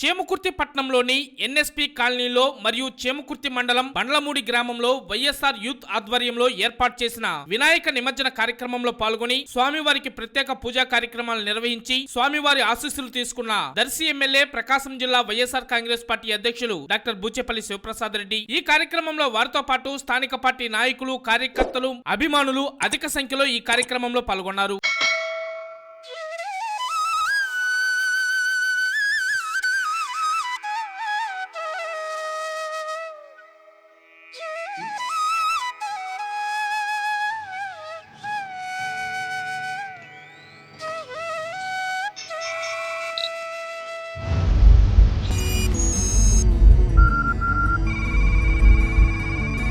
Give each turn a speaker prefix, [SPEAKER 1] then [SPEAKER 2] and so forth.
[SPEAKER 1] చేమకుర్తి పట్టణంలోని ఎన్ఎస్పి కాలనీలో మరియు చేమకుర్తి మండలం బండ్లమూడి గ్రామంలో వైఎస్ఆర్ యూత్ ఆధ్వర్యంలో ఏర్పాటు చేసిన వినాయక నిమజ్జన కార్యక్రమంలో పాల్గొని స్వామివారికి ప్రత్యేక పూజా కార్యక్రమాలు నిర్వహించి స్వామివారి ఆశీస్సులు తీసుకున్న దర్శి ఎమ్మెల్యే ప్రకాశం జిల్లా వైఎస్ఆర్ కాంగ్రెస్ పార్టీ అధ్యక్షులు డాక్టర్ బూచేపల్లి శివప్రసాద్ రెడ్డి. ఈ కార్యక్రమంలో వారితో పాటు స్థానిక పార్టీ నాయకులు కార్యకర్తలు అభిమానులు అధిక సంఖ్యలో ఈ కార్యక్రమంలో పాల్గొన్నారు. Peace.